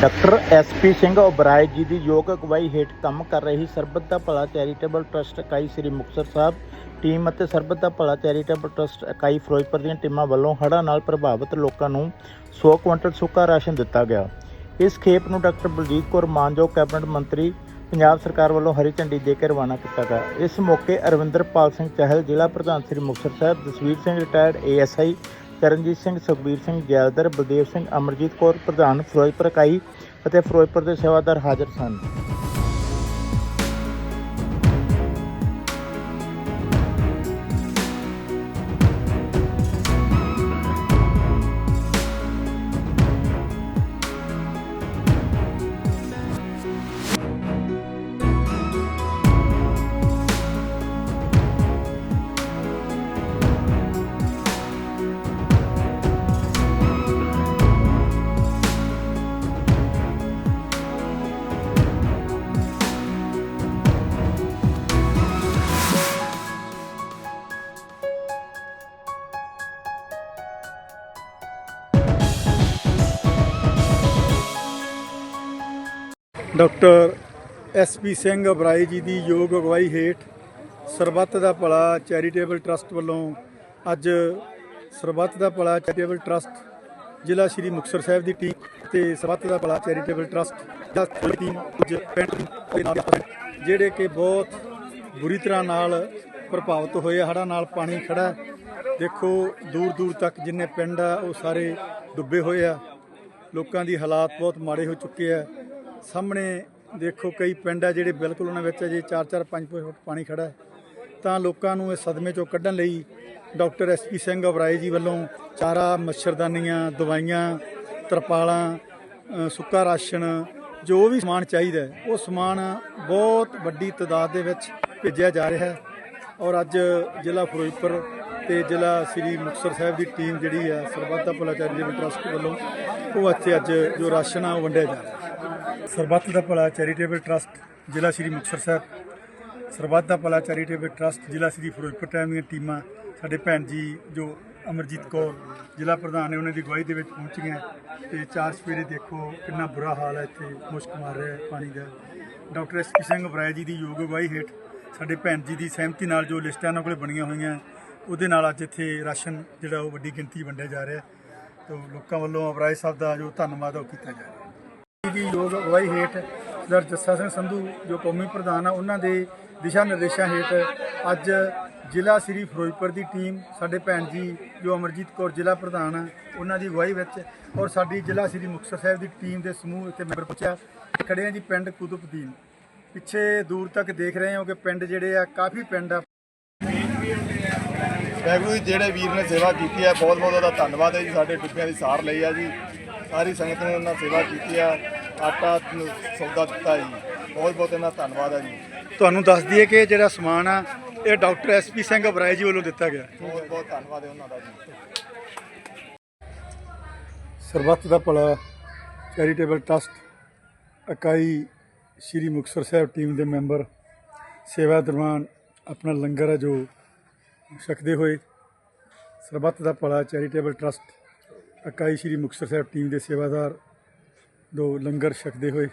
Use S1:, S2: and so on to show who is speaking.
S1: Doctor SP Singh Oberoi ਜੀ ਦੀ ਯੋਗ ਅਗਵਾਈ ਹੇਠ ਕੰਮ ਕਰ ਰਹੀ ਸਰਬੱਤ ਦਾ ਭਲਾ ਚੈਰੀਟੇਬਲ ਟਰਸਟ ਇਕਾਈ ਸ੍ਰੀ ਮੁਕਤਸਰ ਸਾਹਿਬ ਟੀਮ ਅਤੇ ਸਰਬੱਤ ਦਾ ਭਲਾ ਚੈਰੀਟੇਬਲ ਟਰਸਟ ਇਕਾਈ ਫਿਰੋਜ਼ਪੁਰ ਦੀਆਂ ਟੀਮਾਂ ਵੱਲੋਂ ਹੜ੍ਹਾਂ ਨਾਲ ਪ੍ਰਭਾਵਿਤ ਲੋਕਾਂ ਨੂੰ 100 ਕੁਇੰਟਲ ਸੁੱਕਾ ਰਾਸ਼ਨ ਦਿੱਤਾ ਗਿਆ। ਇਸ ਖੇਪ ਨੂੰ ਡਾਕਟਰ ਬਲਜੀਤ ਕੌਰ ਮਾਨਯੋਗ ਕੈਬਨਿਟ ਮੰਤਰੀ ਪੰਜਾਬ ਸਰਕਾਰ ਵੱਲੋਂ ਹਰੀ ਝੰਡੀ ਦੇ ਕੇ ਰਵਾਨਾ ਕੀਤਾ ਗਿਆ। ਇਸ ਮੌਕੇ ਅਰਵਿੰਦਰਪਾਲ ਸਿੰਘ ਚਹਿਲ ਜ਼ਿਲ੍ਹਾ ਪ੍ਰਧਾਨ ਸ੍ਰੀ ਮੁਕਤਸਰ ਸਾਹਿਬ, ਜਸਵੀਰ ਸਿੰਘ ਰਿਟਾਇਰਡ ਏਐਸਆਈ ਚਰਨਜੀਤ ਸਿੰਘ, ਸੁਖਬੀਰ ਸਿੰਘ, ਜੈਲਦਰ, ਬਲਦੇਵ ਸਿੰਘ, ਅਮਰਜੀਤ ਕੌਰ, ਪ੍ਰਧਾਨ, ਫਿਰੋਜ਼ਪੁਰ ਇਕਾਈ ਅਤੇ ਫਿਰੋਜ਼ਪੁਰ ਦੇ ਸੇਵਾਦਾਰ ਹਾਜ਼ਰ ਸਨ।
S2: ਡਾਕਟਰ ਐਸਪੀ ਸਿੰਘ ਅਬਰਾਈ ਜੀ ਦੀ ਯੋਗ ਅਗਵਾਈ ਹੇਠ ਸਰਬੱਤ ਦਾ ਭਲਾ ਚੈਰੀਟੇਬਲ ਟਰਸਟ ਵੱਲੋਂ ਅੱਜ ਸਰਬੱਤ ਦਾ ਭਲਾ ਚੈਰੀਟੇਬਲ ਟਰਸਟ ਜ਼ਿਲ੍ਹਾ ਸ਼੍ਰੀ ਮੁਕਤਸਰ ਸਾਹਿਬ ਦੀ ਟੀਮ ਤੇ ਸਰਬੱਤ ਦਾ ਭਲਾ ਚੈਰੀਟੇਬਲ ਟਰਸਟ ਦਾ ਟੀਮ ਪਿੰਡ ਜਿਹੜੇ ਕਿ ਬਹੁਤ ਬੁਰੀ ਤਰ੍ਹਾਂ ਨਾਲ ਪ੍ਰਭਾਵਿਤ ਹੋਏ ਹੜ੍ਹਾਂ ਨਾਲ ਪਾਣੀ ਖੜਾ ਦੇਖੋ, ਦੂਰ ਦੂਰ ਤੱਕ ਜਿੰਨੇ ਪਿੰਡ ਆ, ਉਹ ਸਾਰੇ ਡੁੱਬੇ ਹੋਏ ਆ। ਲੋਕਾਂ ਦੀ ਹਾਲਾਤ ਬਹੁਤ ਮਾੜੇ ਹੋ ਚੁੱਕੇ ਆ। ਸਾਹਮਣੇ ਦੇਖੋ ਕਈ ਪਿੰਡ ਆ ਜਿਹੜੇ ਬਿਲਕੁਲ ਉਹਨਾਂ ਵਿੱਚ ਅਜੇ 4-4 5 ਫੁੱਟ ਪਾਣੀ ਖੜਾ ਹੈ। ਤਾਂ ਲੋਕਾਂ ਨੂੰ ਇਸ ਸਦਮੇ ਚੋਂ ਕੱਢਣ ਲਈ ਡਾਕਟਰ ਐਸਪੀ ਸਿੰਘ ਅਬਰਾਏ ਜੀ ਵੱਲੋਂ ਚਾਰਾ, ਮੱਛਰਦਾਨੀਆਂ, ਦਵਾਈਆਂ, ਤਰਪਾਲਾਂ ਸੁੱਕਾ ਰਾਸ਼ਨ, ਜੋ ਵੀ ਸਮਾਨ ਚਾਹੀਦਾ ਉਹ ਸਮਾਨ ਬਹੁਤ ਵੱਡੀ ਤਾਦਾਦ ਦੇ ਵਿੱਚ ਭੇਜਿਆ ਜਾ ਰਿਹਾ ਹੈ। ਔਰ ਅੱਜ ਜ਼ਿਲ੍ਹਾ ਫਿਰੋਜ਼ਪੁਰ ਤੇ ਜ਼ਿਲ੍ਹਾ ਸ੍ਰੀ ਮੁਕਤਸਰ ਸਾਹਿਬ ਦੀ ਟੀਮ ਜਿਹੜੀ ਆ, ਸਰਬੱਤ ਦਾ ਭਲਾ ਚੈਰੀਟੇਬਲ ਟਰਸਟ ਵੱਲੋਂ ਉਹ ਇੱਥੇ ਅੱਜ ਜੋ ਰਾਸ਼ਨ ਆ ਉਹ ਵੰਡਿਆ ਜਾ ਰਿਹਾ। ਸਰਬੱਤ ਦਾ ਭਲਾ ਚੈਰੀਟੇਬਲ ਟਰਸਟ ਜ਼ਿਲ੍ਹਾ ਸ੍ਰੀ ਮੁਕਤਸਰ ਸਾਹਿਬ, ਸਰਬੱਤ ਦਾ ਭਲਾ ਚੈਰੀਟੇਬਲ ਟਰਸਟ ਜ਼ਿਲ੍ਹਾ ਸ੍ਰੀ ਫਿਰੋਜ਼ਪੁਰ ਟਾਈਮ ਦੀਆਂ ਟੀਮਾਂ, ਸਾਡੇ ਭੈਣ ਜੀ ਜੋ ਅਮਰਜੀਤ ਕੌਰ, ਜ਼ਿਲ੍ਹਾ ਪ੍ਰਧਾਨ ਨੇ ਉਹਨਾਂ ਦੀ ਅਗਵਾਈ ਦੇ ਵਿੱਚ ਪਹੁੰਚੀਆਂ ਤੇ ਚਾਰ ਸਵੇਰੇ ਦੇਖੋ ਕਿੰਨਾ ਬੁਰਾ ਹਾਲ ਹੈ ਇੱਥੇ, ਮੁਸ਼ਕ ਮਾਰ ਰਿਹਾ ਪਾਣੀ ਦਾ। Doctor S P Singh Oberoi ji ਦੀ ਯੋਗ ਅਗਵਾਈ ਹੇਠ ਸਾਡੇ ਭੈਣ ਜੀ ਦੀ ਸਹਿਮਤੀ ਨਾਲ ਜੋ ਲਿਸਟਾਂ ਉਹਨਾਂ ਕੋਲੇ ਬਣੀਆਂ ਹੋਈਆਂ ਉਹਦੇ ਨਾਲ ਅੱਜ ਇੱਥੇ ਰਾਸ਼ਨ ਜਿਹੜਾ ਉਹ ਵੱਡੀ ਗਿਣਤੀ ਵੰਡਿਆ ਜਾ ਰਿਹਾ ਹੈ। ਲੋਕਾਂ ਵੱਲੋਂ ਅਬਰਾਏ ਸਾਹਿਬ ਦਾ ਜੋ ਧੰਨਵਾਦ ਉਹ ਕੀਤਾ ਜਾ ਰਿਹਾ ਹੈ। ਯੋਗ ਅਗਵਾਈ ਹੇਠ ਸਰ ਜੱਸਾ ਸਿੰਘ ਸੰਧੂ, ਜੋ ਕੌਮੀ ਪ੍ਰਧਾਨ ਆ, ਉਹਨਾਂ ਦੇ ਦਿਸ਼ਾ ਨਿਰਦੇਸ਼ਾਂ ਹੇਠ ਅੱਜ ਜ਼ਿਲ੍ਹਾ ਸ੍ਰੀ ਫਿਰੋਜ਼ਪੁਰ ਦੀ ਟੀਮ, ਸਾਡੇ ਭੈਣ ਜੀ, ਜੋ ਅਮਰਜੀਤ ਕੌਰ ਜ਼ਿਲ੍ਹਾ ਪ੍ਰਧਾਨ ਆ, ਉਹਨਾਂ ਦੀ ਅਗਵਾਈ ਵਿੱਚ ਔਰ ਸਾਡੀ ਜ਼ਿਲ੍ਹਾ ਸ੍ਰੀ ਮੁਕਤਸਰ ਸਾਹਿਬ ਦੀ ਟੀਮ ਦੇ ਸਮੂਹ ਇੱਥੇ ਮੈਂਬਰ ਪਹੁੰਚਿਆ। ਖੜੇ ਆ ਜੀ ਪਿੰਡ ਕੁਤਬਦੀਨ ਪਿੱਛੇ ਦੂਰ ਤੱਕ ਦੇਖ ਰਹੇ ਹੋ ਕਿ ਪਿੰਡ ਜਿਹੜੇ ਆ, ਕਾਫੀ ਪਿੰਡ ਆ
S3: ਵਾਹਿਗੁਰੂ ਜੀ ਜਿਹੜੇ ਵੀਰ ਨੇ ਸੇਵਾ ਕੀਤੀ ਹੈ ਬਹੁਤ ਬਹੁਤ ਉਹਦਾ ਧੰਨਵਾਦ ਹੈ ਜੀ ਸਾਡੇ ਡੁੱਬਿਆਂ ਦੀ ਸਾਰ ਲਈ ਆ ਜੀ। ਸਾਰੀ ਸੰਗਤ ਨੇ ਉਹਨਾਂ ਸੇਵਾ ਕੀਤੀ ਆ ਆਟਾ ਸੌਦਾ ਦਿੱਤਾ ਜੀ। ਬਹੁਤ ਬਹੁਤ ਇਹਨਾਂ ਦਾ ਧੰਨਵਾਦ ਹੈ ਜੀ।
S2: ਤੁਹਾਨੂੰ ਦੱਸ ਦਈਏ ਕਿ ਜਿਹੜਾ ਸਮਾਨ ਆ ਇਹ ਡਾਕਟਰ ਐਸਪੀ ਸਿੰਘ ਅਬਰਾਏ ਜੀ ਵੱਲੋਂ ਦਿੱਤਾ ਗਿਆ।
S3: ਬਹੁਤ ਬਹੁਤ ਧੰਨਵਾਦ ਹੈ ਉਹਨਾਂ ਦਾ ਜੀ।
S2: ਸਰਬੱਤ ਦਾ ਭਲਾ ਚੈਰੀਟੇਬਲ ਟਰਸਟ ਇਕਾਈ ਸ਼੍ਰੀ ਮੁਕਤਸਰ ਸਾਹਿਬ ਟੀਮ ਦੇ ਮੈਂਬਰ ਸੇਵਾ ਦਰਮਿਆਨ ਆਪਣਾ ਲੰਗਰ ਹੈ ਜੋ ਛਕਦੇ ਹੋਏ। ਸਰਬੱਤ ਦਾ ਭਲਾ ਚੈਰੀਟੇਬਲ ਟਰਸਟ ਇਕਾਈ ਸ਼੍ਰੀ ਮੁਕਤਸਰ ਸਾਹਿਬ ਟੀਮ ਦੇ ਸੇਵਾਦਾਰ, ਦੋ ਲੰਗਰ ਛਕਦੇ ਹੋਏ।